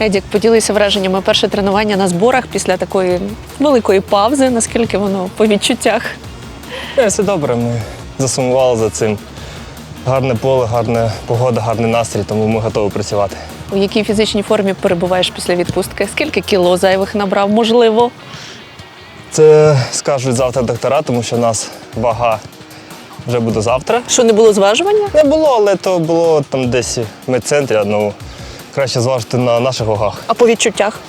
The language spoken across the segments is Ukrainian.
Едік, поділися враженнями перше тренування на зборах після такої великої паузи. Наскільки воно по відчуттях? Не, все добре, ми засумували за цим. Гарне поле, гарна погода, гарний настрій, тому ми готові працювати. У якій фізичній формі перебуваєш після відпустки? Скільки кіло зайвих набрав? Можливо, Це скажуть завтра доктора, тому що у нас вага вже буде завтра. що не було зважування? Не було, але то було там десь в медцентрі, ну краще зважити на наших вагах. А по відчуттях?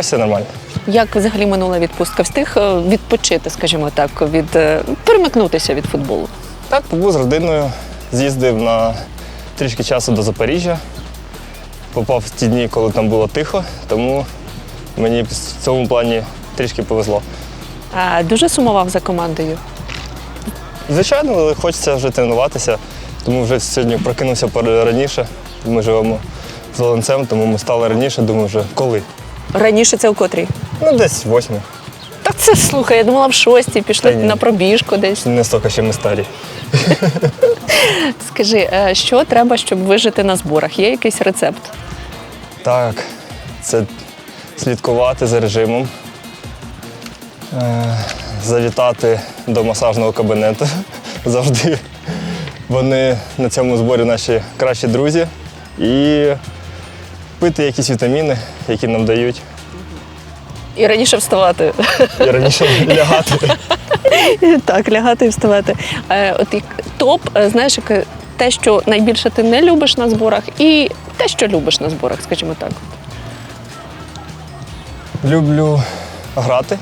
Все нормально. Як взагалі минула відпустка? Встиг е, відпочити, скажімо так, від е, перемикнутися від футболу? Так, побув з родиною, з'їздив на трішки часу до Запоріжжя. Попав в ті дні, коли там було тихо, тому мені в цьому плані трішки повезло. А, дуже сумував за командою. Звичайно, але хочеться вже тренуватися, тому вже сьогодні прокинувся раніше. Ми живемо з Волонцем, тому ми стали раніше, думаю, вже коли. Раніше це у котрій? Ну, десь восьмі. Так це слухай, я думала в шостій, пішли Та ні. на пробіжку десь. Не стільки ще ми старі. Скажи, е, що треба, щоб вижити на зборах? Є якийсь рецепт? Так, це слідкувати за режимом, е, завітати до масажного кабінету завжди. Вони на цьому зборі наші кращі друзі. І пити якісь вітаміни, які нам дають. І раніше вставати. І раніше лягати. так, лягати і вставати. Е, От топ, е, знаєш, те, що найбільше ти не любиш на зборах, і те, що любиш на зборах, скажімо так. Люблю грати,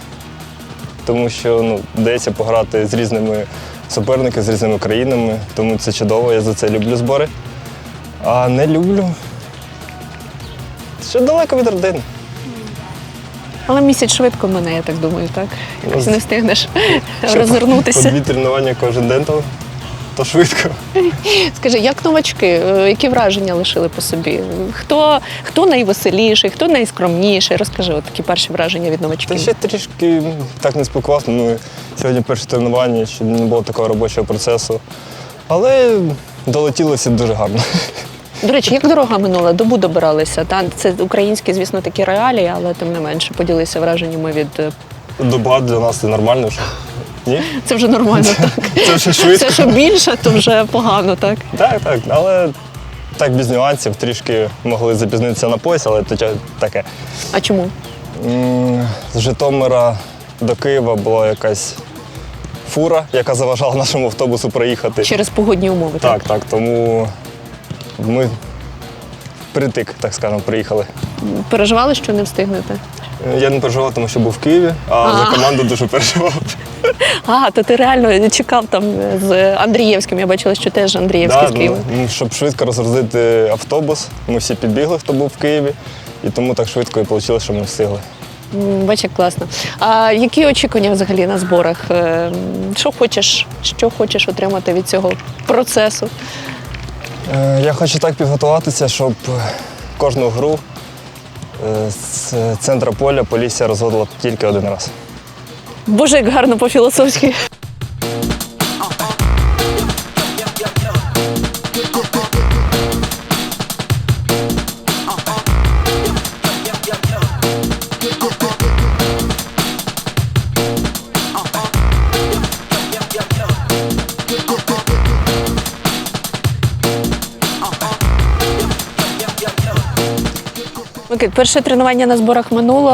тому що ну, вдається пограти з різними суперниками, з різними країнами, тому це чудово, я за це люблю збори. А не люблю. Ще далеко від родини. Але місяць швидко мене, я так думаю, так? Якось Ну, не встигнеш Ще По розвернутися. дві тренування кожен день, то, то швидко. Скажи, як новачки, е, які враження лишили по собі? Хто, хто найвеселіший, хто найскромніший? Розкажи, от такі перші враження від Та новачків. ще трішки так не спілкувався. Ми сьогодні перше тренування, ще не було такого робочого процесу. Але долетіло всі дуже гарно. До речі, як дорога минула? Добу добиралися. Та? Це українські, звісно, такі реалії, але тим не менше поділися враженнями від. е, Доба для нас це нормально. Що? Ні? Це вже нормально, так. Це вже швидко. Це що більше, то вже погано, так? Так, так, але так без нюансів трішки могли запізнитися на пояс, але то тя- таке. А чому? М, З Житомира до Києва була якась фура, яка заважала нашому автобусу проїхати. Через погодні умови. Так, так, тому ми притик, так скажемо, приїхали. Переживали, що не встигнете? Я не переживав, тому що був в Києві, а за команду дуже переживав. А, то ти реально чекав там з Андрієвським. Я бачила, що теж Андрієвський Да, з Києва. ну, щоб швидко розгрузити автобус, ми всі підбігли, хто був в Києві, і тому так швидко і вийшло, що ми встигли. Бач, як класно. А які очікування взагалі на зборах? Е, Що хочеш, що хочеш отримати від цього процесу? Е, Я хочу так підготуватися, щоб е, кожну гру е, з центра поля Полісся розводила тільки один раз. Боже, як гарно по-філософськи. Микит, перше тренування на зборах минуло.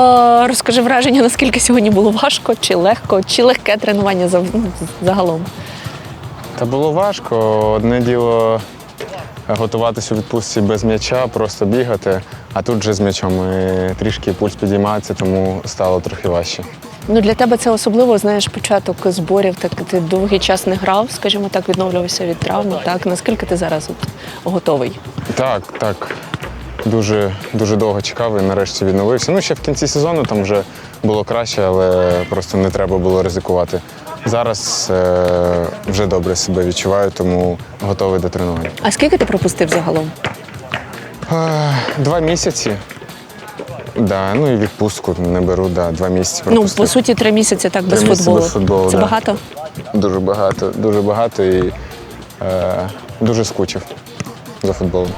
Розкажи враження, наскільки сьогодні було важко, чи легко, чи легке тренування ну, загалом. Та було важко. Одне діло готуватися у відпустці без м'яча, просто бігати, а тут же з м'ячом і трішки пульс підіймається, тому стало трохи важче. Ну для тебе це особливо, знаєш, початок зборів. Так ти довгий час не грав, скажімо так, відновлювався від травми. Так наскільки ти зараз от готовий? Так, так. Дуже, дуже довго чекав і нарешті відновився. Ну, ще в кінці сезону там вже було краще, але просто не треба було ризикувати. Зараз е, вже добре себе відчуваю, тому готовий до тренування. А скільки ти пропустив загалом? Е, Два місяці. Да, ну і відпустку не беру, да, два місяці Ну пропустив. по суті, три місяці так без Три місяці футболу. без футболу, Це да. багато. Дуже багато, дуже багато і е, дуже скучив за футболом.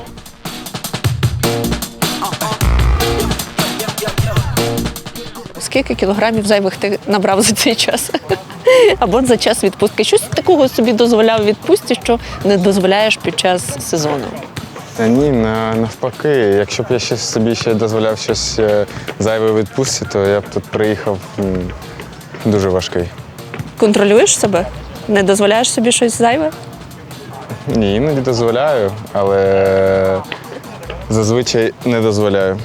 Скільки кілограмів зайвих ти набрав за цей час? Або за час відпустки. Щось такого собі дозволяв відпустці, що не дозволяєш під час сезону. Та ні, навпаки, якщо б я ще собі ще дозволяв щось е, зайве відпустці, то я б тут приїхав дуже важкий. Контролюєш себе? Не дозволяєш собі щось зайве? Ні, іноді дозволяю, але зазвичай не дозволяю.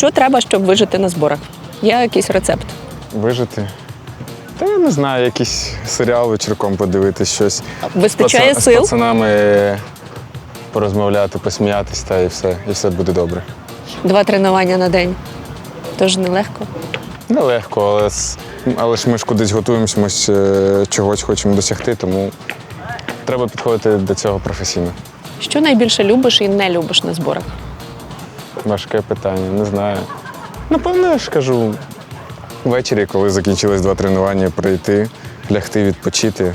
Що треба, щоб вижити на зборах? Є якийсь рецепт? Вижити. Та я не знаю, якийсь серіал вечірком подивитись щось. Вистачає Паца- сил? З пацанами порозмовляти, посміятись, та і все, і все буде добре. Два тренування на день. Тож нелегко. Нелегко, але, але ж ми ж кудись готуємося, ми ж е, чогось хочемо досягти, тому треба підходити до цього професійно. Що найбільше любиш і не любиш на зборах? Важке питання, не знаю. Напевно, я ж кажу, ввечері, коли закінчились два тренування, прийти, лягти, відпочити.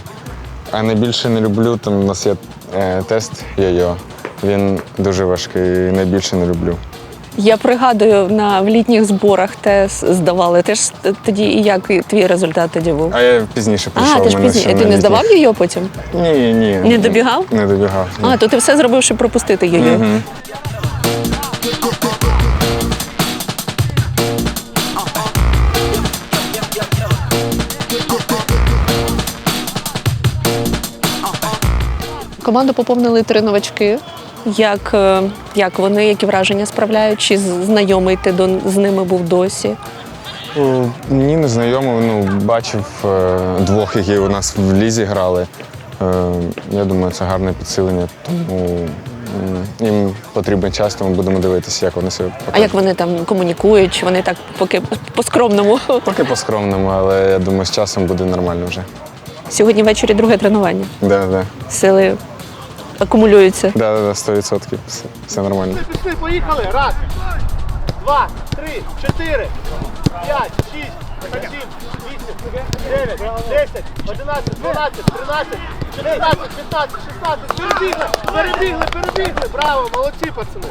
А найбільше не люблю, там у нас є е, тест йо-йо. Він дуже важкий, найбільше не люблю. Я пригадую, на в літніх зборах те здавали. Ти ж тоді і як твій результат тоді був? А я пізніше прийшов. А, ти ж мене пізніше. Ти не літніх- здавав його потім? Ні, ні. Не добігав? Не добігав. ні. А, то ти все зробив, щоб пропустити його. Мгм. Команду поповнили три новачки. Як, е, як вони, які враження справляють? Чи знайомий ти до, з ними був досі? Мені незнайомо, ну, бачив е, двох, які у нас в лізі грали. Е, Я думаю, це гарне підсилення, тому їм потрібен час, тому будемо дивитися, як вони себе покажуть. А як вони там комунікують? Чи вони так поки по-скромному? Поки по-скромному, але я думаю, з часом буде нормально вже. Сьогодні ввечері друге тренування. Да, да. Сили акумулюються. Да, да, да, 100%. Все, все нормально. Пішли, поїхали. Раз, два, три, чотири, п'ять, шість, сім, вісім, дев'ять, десять, одинадцять, дванадцять, тринадцять, чотирнадцять, п'ятнадцять, шістнадцять. Перебігли, перебігли, перебігли. Браво, молодці, пацани.